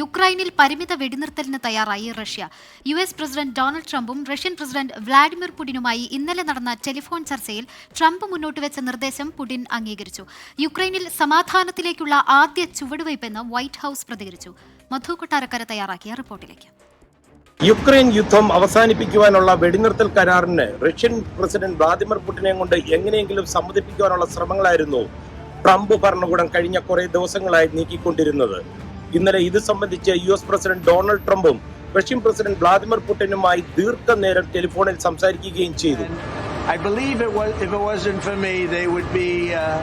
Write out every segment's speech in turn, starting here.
യുക്രൈനിൽ പരിമിത വെടിനിർത്തലിന് തയ്യാറായി Russia. U S president Donald ട്രംപും റഷ്യൻ പ്രസിഡന്റ് വ്ളാഡിമിർ പുടിനുമായി ഇന്നലെ നടന്ന ടെലിഫോൺ ചർച്ചയിൽ ട്രംപ് മുന്നോട്ട് വെച്ച നിർദ്ദേശം പുടിൻ അംഗീകരിച്ചു. യുക്രൈനിൽ സമാധാനത്തിലേക്കുള്ള ആദ്യ ചുവടുവയ്പെന്ന് വൈറ്റ് ഹൌസ് പ്രതികരിച്ചു. മധു കൊട്ടാരക്കര തയ്യാറാക്കിയ റിപ്പോർട്ടിലേക്ക്. യുക്രൈൻ യുദ്ധം അവസാനിപ്പിക്കുവാനുള്ള വെടിനിർത്തൽ കരാറിന് റഷ്യൻ പ്രസിഡന്റ് വ്ളാദിമിർ പുടിനെ കൊണ്ട് എങ്ങനെയെങ്കിലും സമ്മതിപ്പിക്കുവാനുള്ള ശ്രമങ്ങളായിരുന്നു ട്രംപ് ഭരണകൂടം കഴിഞ്ഞ കുറേ ദിവസങ്ങളായി നീക്കിക്കൊണ്ടിരുന്നത്. ഇന്നലെ ഇത് സംബന്ധിച്ച് യു എസ് പ്രസിഡന്റ് ഡൊണാൾഡ് ട്രംപും റഷ്യൻ പ്രസിഡന്റ് വ്ളാദിമിർ പുടിനുമായി ദീർഘനേരം ടെലിഫോണിൽ സംസാരിക്കുകയും ചെയ്തു I believe it was, if it wasn't for me, they would be, uh,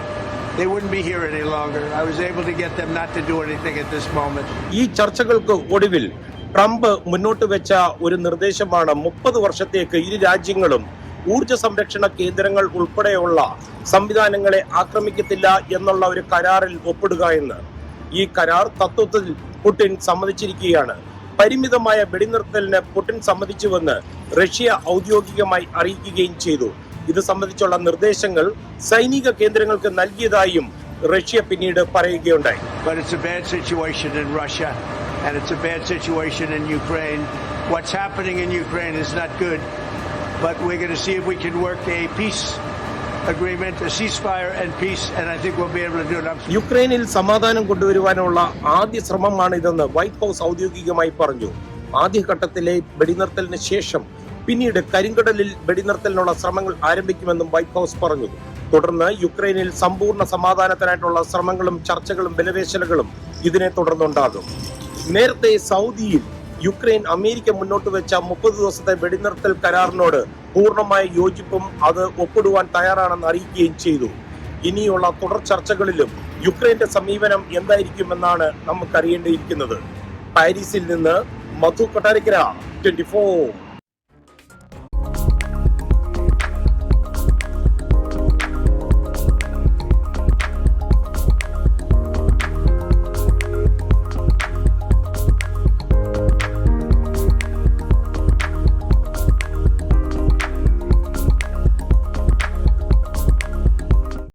they wouldn't be here any longer. I was able to get them not to do anything at this moment. ഈ ചർച്ചകൾക്ക് ഒടുവിൽ Trump മുന്നോട്ട് വെച്ച ഒരു നിർദ്ദേശമാണ് മുപ്പത് വർഷത്തേക്ക് ഇരു രാജ്യങ്ങളും ഊർജ സംരക്ഷണ കേന്ദ്രങ്ങൾ ഉൾപ്പെടെയുള്ള സംവിധാനങ്ങളെ ആക്രമിക്കത്തില്ല എന്നുള്ള ഒരു കരാറിൽ ഒപ്പിടുക എന്ന് ഈ കരാർ തത്വത്തിൽ പുടിൻ സമ്മതിച്ചിരിക്കുകയാണ്. പരിമിതമായ വെടിനിർത്തലിന് പുടിൻ സമ്മതിച്ചുവെന്ന് റഷ്യ ഔദ്യോഗികമായി അറിയിക്കുകയും ചെയ്തു. ഇത് സംബന്ധിച്ചുള്ള നിർദ്ദേശങ്ങൾ സൈനിക കേന്ദ്രങ്ങൾക്ക് നൽകിയതായും റഷ്യ പിന്നീട് പറയുകയുണ്ടായി. യുക്രൈനിൽ സമാധാനം കൊണ്ടുവരുവാനുള്ള ആദ്യ ശ്രമമാണ് ഇതെന്ന് വൈറ്റ് ഹൗസ് ഔദ്യോഗികമായി പറഞ്ഞു. ആദ്യഘട്ടത്തിലെ വെടിനിർത്തലിന് ശേഷം പിന്നീട് കരിങ്കടലിൽ വെടിനിർത്തലിനുള്ള ശ്രമങ്ങൾ ആരംഭിക്കുമെന്നും വൈറ്റ് ഹൗസ് പറഞ്ഞു. തുടർന്ന് യുക്രൈനിൽ സമ്പൂർണ സമാധാനത്തിനായിട്ടുള്ള ശ്രമങ്ങളും ചർച്ചകളും ബലവേശലുകളും ഇതിനെ തുടർന്നുണ്ടാകും. നേരത്തെ സൗദിയിൽ യുക്രൈൻ അമേരിക്ക മുന്നോട്ട് വെച്ച മുപ്പത് ദിവസത്തെ വെടിനിർത്തൽ കരാറിനോട് പൂർണമായ യോജിപ്പും അത് ഒപ്പിടുവാൻ തയ്യാറാണെന്ന് അറിയിക്കുകയും ചെയ്തു. ഇനിയുള്ള തുടർ ചർച്ചകളിലും യുക്രൈന്റെ സമീപനം എന്തായിരിക്കുമെന്നാണ് നമുക്കറിയേണ്ടിയിരിക്കുന്നത്. പാരീസിൽ നിന്ന് മധു കൊട്ടാരിക്കര ട്വന്റി ഫോർ.